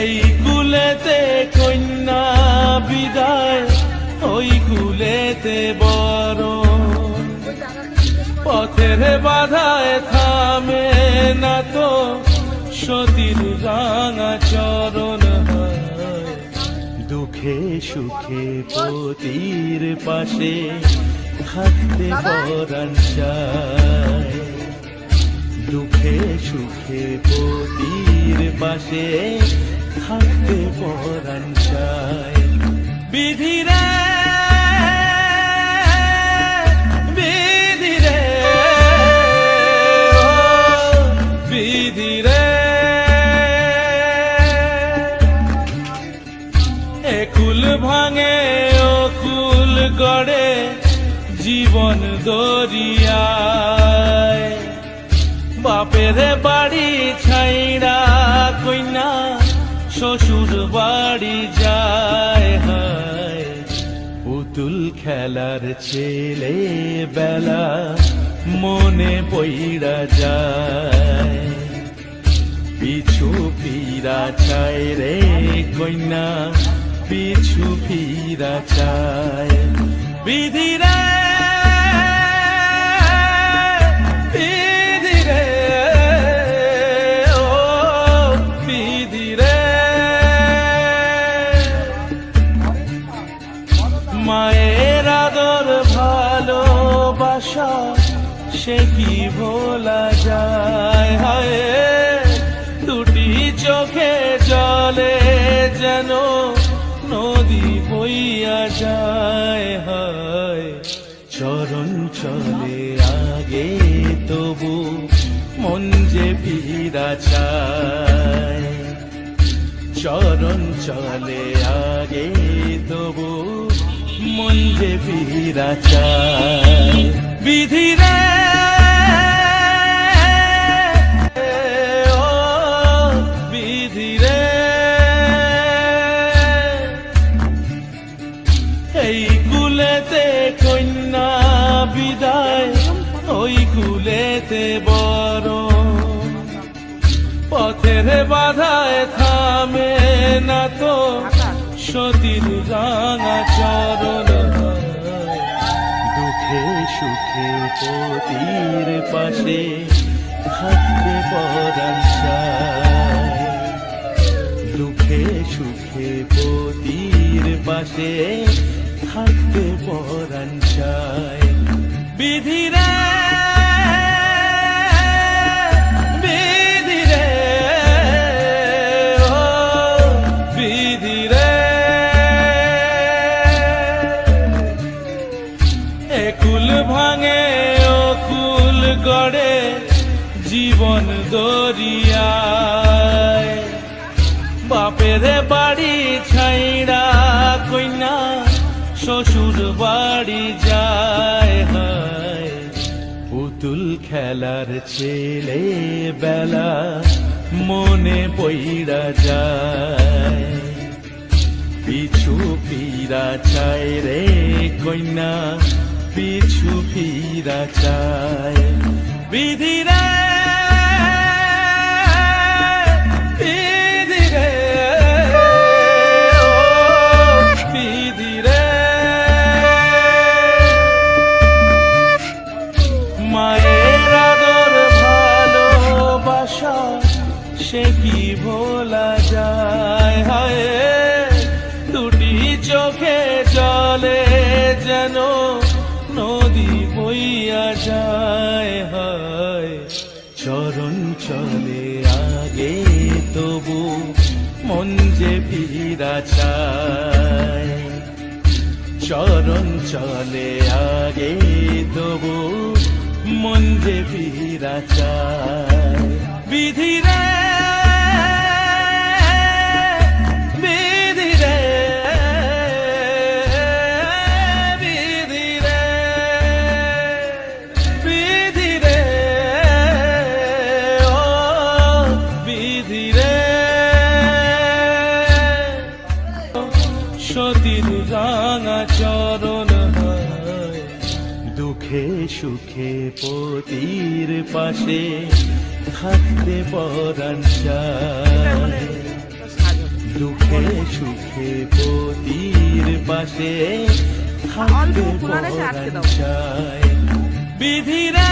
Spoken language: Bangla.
এই গুলেতে কন্যা বিদায় ওই গুলেতে বড়। পথের বাধায় থামে না তো, সতীর রাঙা চরণ দুঃখে সুখে পতির পাশে থাকতে পরাণ দুঃখে সুখে পতির পাশে থাকতে পরাণ চায়। বিধিরে একুল ভাঙে, ও কুল গড়ে জীবন দরিয়ায়। বাপের বাড়ি ছাইড়া কইনা শ্বশুর বাড়ি যায়, হায়। পুতুল খেলার ছেলে বেলা মনে পইড়া যায়। পিছু ফিরা চায় রে কন্যা, পিছু ফিরা চায়। বিধিরে মায়ের আদর ভালোবাসা, সে কি ভোলা যায়? হায়, দুটি চোখে জলে যেন নদী বইয়া যায়। হায়, চরণ চলে আগে তবু মন যে ফিরা চায়। চরণ চলে আগে তবু মন যে ফিরা চায়। বিধিরে ও বিধিরে এই কুলেতে কন্যা বিদায়, ওই কুলেতে বড়। পথের বাধায় থামে না তো, সতীর রাঙা সুখে পতির পাশে থাকতে দুঃখে সুখে পতির পাশে থাকতে বিধিরে বিধিরে কুল জীবন দরিয়ায়। বাপের বাড়ি ছাইড়া কইনা, শ্বশুর বাড়ি যায় হায়। পুতুল খেলার ছেলে বেলা মনে পইড়া যায়। পিছু ফিরা চায় রে কইনা, পিছু ফিরা চায়। বিধিরে চরণ চলে আগে তবু মন যে ফিরা চায়। চরণ চলে আগে তবু মন যে ফিরা চায়। বিধিরে দুঃখে সুখে পতির পাশে থাকতে পরাণ দুঃখে সুখে পতির পাশে থাকতে। পরাণ। বিধিরে